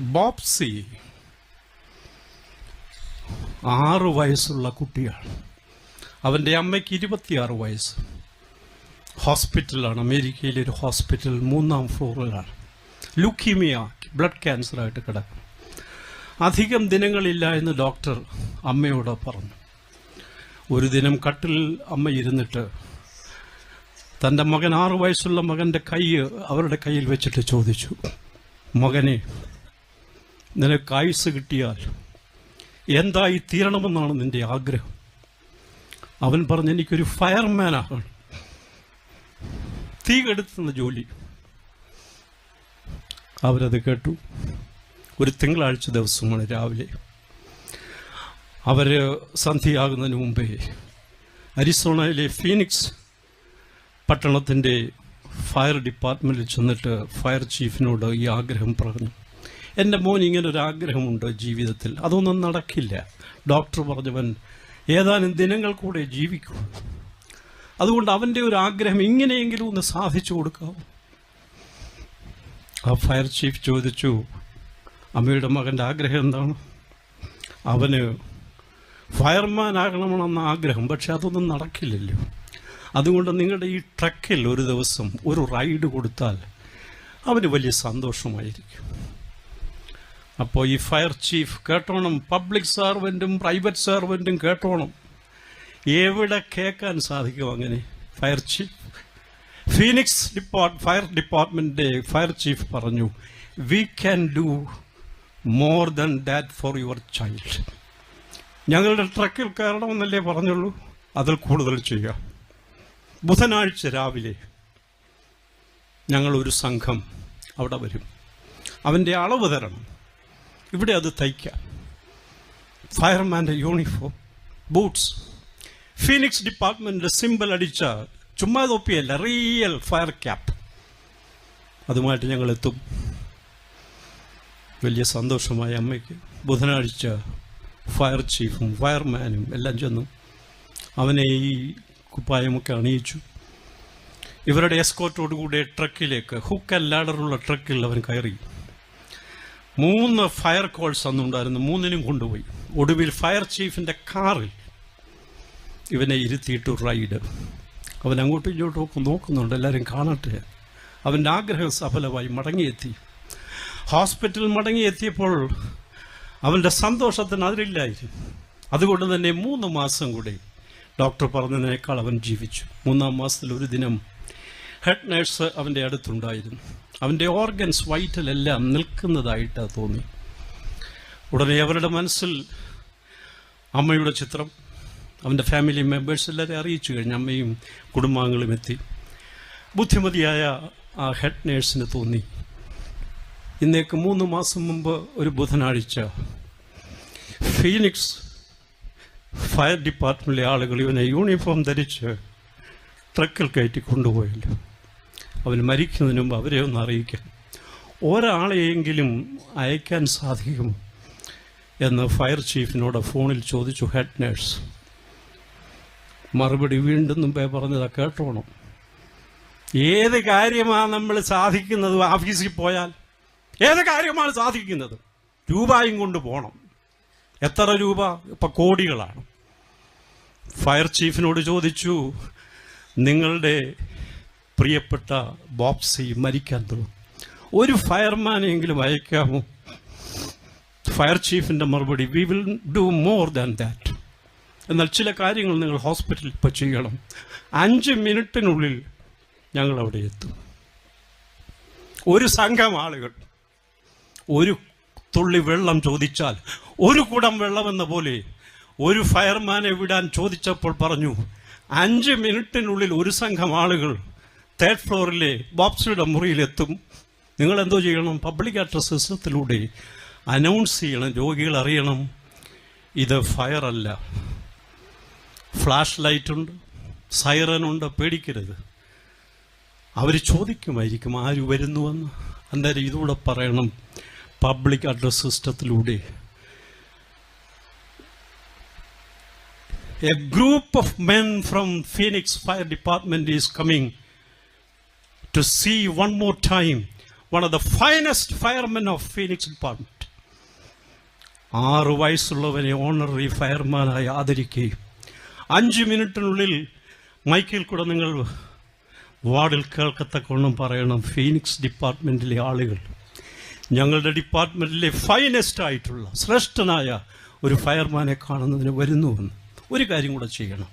ബോപ്സി ആറ് വയസ്സുള്ള കുട്ടിയാണ്. അവന്റെ അമ്മയ്ക്ക് ഇരുപത്തിയാറ് വയസ്സ്. ഹോസ്പിറ്റലാണ്. അമേരിക്കയിലെ ഒരു ഹോസ്പിറ്റൽ മൂന്നാം ഫ്ലോറിലാണ്. ലുക്കീമിയ ബ്ലഡ് ക്യാൻസറായിട്ട് കിടക്കും അധികം ദിനങ്ങളില്ല എന്ന് ഡോക്ടർ അമ്മയോട് പറഞ്ഞു. ഒരു ദിനം കട്ടിൽ അമ്മ ഇരുന്നിട്ട് തന്റെ മകൻ ആറു വയസ്സുള്ള മകന്റെ കൈ അവരുടെ കയ്യിൽ വെച്ചിട്ട് ചോദിച്ചു മകനെ നിനക്ക് ആയുസ് കിട്ടിയാൽ എന്തായി തീരണമെന്നാണ് നിന്റെ ആഗ്രഹം. അവൻ പറഞ്ഞു എനിക്കൊരു ഫയർമാൻ ആകണം. തീ കെടുത്തുന്ന ജോലി. അവരത് കേട്ടു. ഒരു തിങ്കളാഴ്ച ദിവസമാണ് രാവിലെ. അവർ സന്ധ്യയാകുന്നതിന് മുമ്പേ അരിസോണയിലെ ഫീനിക്സ് പട്ടണത്തിന്റെ ഫയർ ഡിപ്പാർട്ട്മെന്റിൽ ചെന്നിട്ട് ഫയർ ചീഫിനോട് ഈ ആഗ്രഹം പറഞ്ഞു. എന്റെ മോൻ ഇങ്ങനെ ഒരു ആഗ്രഹമുണ്ടോ ജീവിതത്തിൽ? അതൊന്നും നടക്കില്ല. ഡോക്ടർ പറഞ്ഞവൻ ഏതാനും ദിനങ്ങൾ കൂടെ ജീവിക്കൂ. അതുകൊണ്ട് അവന്റെ ഒരു ആഗ്രഹം ഇങ്ങനെയെങ്കിലും ഒന്ന് സാധിച്ചു കൊടുക്കാവൂ ആ ഫയർ ചീഫ് ചോദിച്ചു അമ്മയുടെ മകന്റെ ആഗ്രഹം എന്താണ്? അവന് ഫയർമാൻ ആകണമെന്ന ആഗ്രഹം പക്ഷെ അതൊന്നും നടക്കില്ലല്ലോ. അതുകൊണ്ട് നിങ്ങളുടെ ഈ ട്രക്കിൽ ഒരു ദിവസം ഒരു റൈഡ് കൊടുത്താൽ അവന് വലിയ സന്തോഷമായിരിക്കും. അപ്പോൾ ഈ ഫയർ ചീഫ് കേട്ടോണം പബ്ലിക് സർവന്റും പ്രൈവറ്റ് സർവന്റും കേട്ടോണം. എവിടെ കേൾക്കാൻ സാധിക്കും അങ്ങനെ? Fire chief? Phoenix depart fire ഡിപ്പാർട്ട്മെന്റിന്റെ ഫയർ ചീഫ് പറഞ്ഞു we can do more than that for your child ഞങ്ങളുടെ ട്രക്കിൽ കയറണമെന്നല്ലേ പറഞ്ഞുള്ളൂ? അതിൽ കൂടുതൽ ചെയ്യുക ബുധനാഴ്ച രാവിലെ ഞങ്ങളൊരു സംഘം അവിടെ വരും. അവന്റെ അളവ് തരണം. ഇവിടെ അത് തയ്ക്കാം. ഫയർമാന്റെ യൂണിഫോം ബൂട്ട്സ് ഫീനിക്സ് ഡിപ്പാർട്ട്മെന്റിന്റെ സിമ്പിൾ അടിച്ച ചുമ്മാ തൊപ്പിയല്ല റിയൽ ഫയർ ക്യാപ്പ് അതുമായിട്ട് ഞങ്ങൾ എത്തും വലിയ സന്തോഷമായ അമ്മയ്ക്ക് ബുധനാഴ്ച ഫയർ ചീഫും ഫയർമാനും എല്ലാം ചെന്നു. അവനെ ഈ കുപ്പായമൊക്കെ അണിയിച്ചു. ഇവരുടെ എസ്കോട്ടോടുകൂടെ ട്രക്കിലേക്ക് ഹുക്ക് ലാഡറുള്ള ട്രക്കിൽ അവൻ കയറി. മൂന്ന് ഫയർ കോൾസ് അന്നുണ്ടായിരുന്നു. മൂന്നിനും കൊണ്ടുപോയി. ഒടുവിൽ ഫയർ ചീഫിന്റെ കാറിൽ ഇവനെ ഇരുത്തിയിട്ട് റൈഡ്. അവൻ അങ്ങോട്ടും ഇങ്ങോട്ടും ഒക്കെ നോക്കുന്നുണ്ട്. എല്ലാവരും കാണട്ടെ. അവന്റെ ആഗ്രഹം സഫലമായി മടങ്ങിയെത്തി. ഹോസ്പിറ്റലിൽ മടങ്ങിയെത്തിയപ്പോൾ അവന്റെ സന്തോഷത്തിന് അതിലില്ലായിരുന്നു അതുകൊണ്ട് തന്നെ മൂന്ന് മാസം കൂടി ഡോക്ടർ പറഞ്ഞതിനേക്കാൾ അവൻ ജീവിച്ചു. മൂന്നാം മാസത്തിൽ ഒരു ദിനം ഹെഡ് നേഴ്സ് അവന്റെ അടുത്തുണ്ടായിരുന്നു. അവന്റെ ഓർഗൻസ് വൈറ്റിലെല്ലാം നിൽക്കുന്നതായിട്ട് തോന്നി. ഉടനെ അവരുടെ മനസ്സിൽ അമ്മയുടെ ചിത്രം അവന്റെ ഫാമിലി മെമ്പേഴ്സ് എല്ലാവരെയും അറിയിച്ചു കഴിഞ്ഞു അമ്മയും കുടുംബാംഗങ്ങളും എത്തി. ബുദ്ധിമതിയായ ആ ഹെഡ് നേഴ്സിന് തോന്നി. ഇന്നേക്ക് മൂന്ന് മാസം മുമ്പ് ഒരു ബുധനാഴ്ച ഫീനിക്സ് ഫയർ ഡിപ്പാർട്ട്മെന്റിലെ ആളുകൾ ഇവനെ യൂണിഫോം ധരിച്ച് ട്രക്കിൽ കയറ്റി കൊണ്ടുപോയല്ലോ. അവൻ മരിക്കുന്നതിന് മുമ്പ് അവരെ ഒന്ന് അറിയിക്കാം. ഒരാളെയെങ്കിലും അയക്കാൻ സാധിക്കും എന്ന് ഫയർ ചീഫിനോട് ഫോണിൽ ചോദിച്ചു ഹെഡ് നേഴ്സ് മറുപടി വീണ്ടും മുമ്പേ പറഞ്ഞതാ കേട്ടോണം. ഏത് കാര്യമാണ് നമ്മൾ സാധിക്കുന്നത്? ഓഫീസിൽ പോയാൽ ഏത് കാര്യമാണ് സാധിക്കുന്നത്? രൂപയും കൊണ്ട് പോകണം എത്ര രൂപ? ഇപ്പം കോടികളാണ്. ഫയർ ചീഫിനോട് ചോദിച്ചു നിങ്ങളുടെ പ്രിയപ്പെട്ട ബോപ്സി മരിക്കാൻ തോന്നും ഒരു ഫയർമാനെങ്കിലും അയക്കാമോ? ഫയർ ചീഫിന്റെ മറുപടി we will do more than that എന്നാൽ ചില കാര്യങ്ങൾ നിങ്ങൾ ഹോസ്പിറ്റലിൽ ഇപ്പോൾ ചെയ്യണം. അഞ്ച് മിനിറ്റിനുള്ളിൽ ഞങ്ങൾ അവിടെ എത്തും. ഒരു സംഘം ആളുകൾ ഒരു തുള്ളി വെള്ളം ചോദിച്ചാൽ ഒരു കുടം വെള്ളമെന്ന പോലെ ഒരു ഫയർമാനെ വിടാൻ ചോദിച്ചപ്പോൾ പറഞ്ഞു അഞ്ച് മിനിറ്റിനുള്ളിൽ ഒരു സംഘം ആളുകൾ തേർഡ് ഫ്ലോറിലെ ബോബ്സിയുടെ മുറിയിലെത്തും. നിങ്ങൾ എന്തോ ചെയ്യണം? പബ്ലിക് അഡ്രസ് സിസ്റ്റത്തിലൂടെ അനൗൺസ് ചെയ്യണം. രോഗികൾ അറിയണം. ഇത് ഫയർ അല്ല. ഫ്ലാഷ് ലൈറ്റ് ഉണ്ട്. സൈറനുണ്ട് പേടിക്കരുത്. അവർ ചോദിക്കുമായിരിക്കും ആര് വരുന്നുവെന്ന്? അന്നേരം ഇതുകൂടെ പറയണം. Public address സിസ്റ്റത്തിലൂടെ a group of men from Phoenix fire department is coming to see one more time one of the finest firemen of Phoenix Department. ആറ് വയസ്സുള്ളവനെ ഓണററി ഫയർമാനായി ആദരിക്കുകയും അഞ്ച് മിനിറ്റിനുള്ളിൽ മൈക്കിൽ കൂടെ നിങ്ങൾ വാർഡിൽ കേൾക്കത്തക്കൊണ്ടും പറയണം ഫീനിക്സ് ഡിപ്പാർട്ട്മെന്റിലെ ആളുകൾ ഞങ്ങളുടെ ഡിപ്പാർട്ട്മെന്റിലെ ഫൈനസ്റ്റ് ആയിട്ടുള്ള ശ്രേഷ്ഠനായ ഒരു ഫയർമാനെ കാണുന്നതിന് വരുന്നുവെന്ന് ഒരു കാര്യം കൂടെ ചെയ്യണം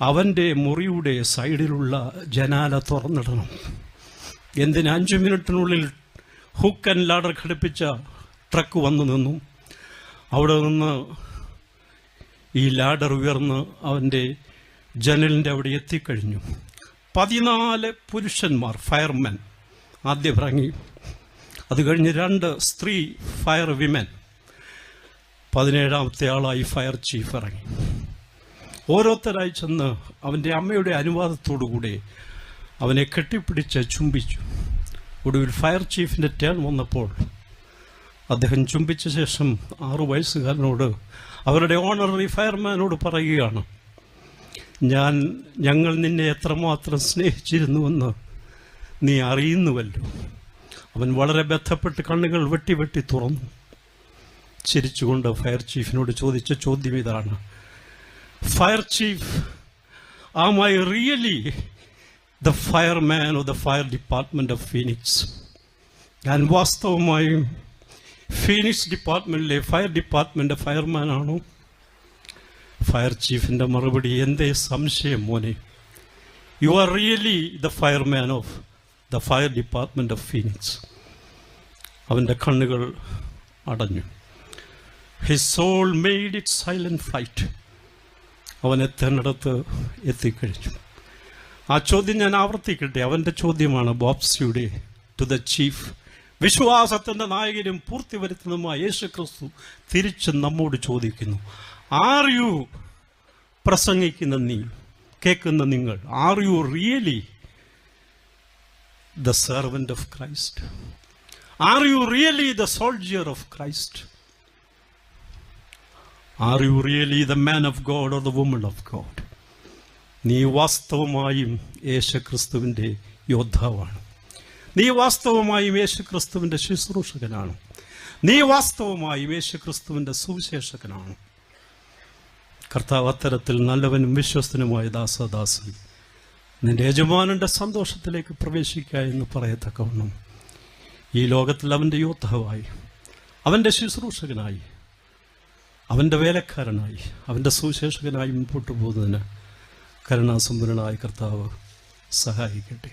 അവന്റെ മുറിയുടെ സൈഡിലുള്ള ജനാല തുറന്നിടണം. എന്തിന് അഞ്ച് മിനിറ്റിനുള്ളിൽ ഹുക്ക് ആൻഡ് ലാഡർ ഘടിപ്പിച്ച ട്രക്ക് വന്നു നിന്നു. അവിടെ നിന്ന് ഈ ലാഡർ ഉയർന്ന് അവന്റെ ജനലിന്റെ അവിടെ എത്തിക്കഴിഞ്ഞു. പതിനാല് പുരുഷന്മാർ ഫയർമെൻ ആദ്യം ഇറങ്ങി അത് കഴിഞ്ഞ് രണ്ട് സ്ത്രീ ഫയർ വിമൻ പതിനേഴാമത്തെ ആളായി ഫയർ ചീഫ് ഇറങ്ങി. ഓരോരുത്തരായി ചെന്ന് അവന്റെ അമ്മയുടെ അനുവാദത്തോടുകൂടി അവനെ കെട്ടിപ്പിടിച്ച് ചുംബിച്ചു. ഒടുവിൽ ഫയർ ചീഫിന്റെ ടേൺ വന്നപ്പോൾ അദ്ദേഹം ചുംബിച്ച ശേഷം ആറു വയസ്സുകാരനോട് അവരുടെ ഓണററി ഫയർമാനോട് പറയുകയാണ് ഞാൻ ഞങ്ങൾ നിന്നെ എത്രമാത്രം സ്നേഹിച്ചിരുന്നുവെന്ന് നീ അറിയുന്നുവല്ലോ അവൻ വളരെ ബന്ധപ്പെട്ട് കണ്ണുകൾ വെട്ടി വെട്ടി തുറന്നു. ചിരിച്ചുകൊണ്ട് ഫയർ ചീഫിനോട് ചോദിച്ച ചോദ്യം ഇതാണ്. Fire chief am I really the fireman of the fire department of Phoenix ഞാൻ വാസ്തവമായും ഫീനിക്സ് ഡിപ്പാർട്ട്മെന്റിലെ ഫയർ ഡിപ്പാർട്ട്മെന്റ് ഫയർമാനാണോ ഫയർ ചീഫിന്റെ മറുപടി എന്തേ സംശയം മോനെ? You are really the fireman of the fire department of Phoenix അവന്റെ കണ്ണുകൾ അടഞ്ഞു. His soul made it silent flight അവൻ എത്തേണ്ടിടത്ത് എത്തിക്കഴിഞ്ഞു. ആ ചോദ്യം ഞാൻ ആവർത്തിക്കട്ടെ? അവന്റെ ചോദ്യമാണ് ബോബ്സിയുടെ ടു ദ ചീഫ് വിശ്വാസത്തിന്റെ നായകനും പൂർത്തി വരുത്തുന്നതുമായ യേശു ക്രിസ്തു തിരിച്ച് നമ്മോട് ചോദിക്കുന്നു ആർ യു പ്രസംഗിക്കുന്ന നീ കേൾക്കുന്ന നിങ്ങൾ are you really the servant of Christ are you really the soldier of Christ are you really the man of God or the woman of God നീ വാസ്തവമായും യേശുക്രിസ്തുവിന്റെ യോദ്ധാവാണ്. നീ വാസ്തവമായും യേശുക്രിസ്തുവിന്റെ ശുശ്രൂഷകനാണ്. നീ വാസ്തവമായും യേശുക്രിസ്തുവിന്റെ സുവിശേഷകനാണ്. കർത്താവ് അത്തരത്തിൽ നല്ലവനും വിശ്വസ്തനുമായ ദാസദാസൻ നിന്റെ യജമാനന്റെ സന്തോഷത്തിലേക്ക് പ്രവേശിക്കുക എന്ന് പറയത്തക്കവണ്ണം ഈ ലോകത്തിൽ അവന്റെ യോദ്ധാവായി അവന്റെ ശുശ്രൂഷകനായി അവന്റെ വേലക്കാരനായി അവന്റെ സുവിശേഷകനായി മുമ്പോട്ട് പോകുന്നതിന് കരുണാസമ്പന്നനായ കർത്താവ് സഹായിക്കട്ടെ.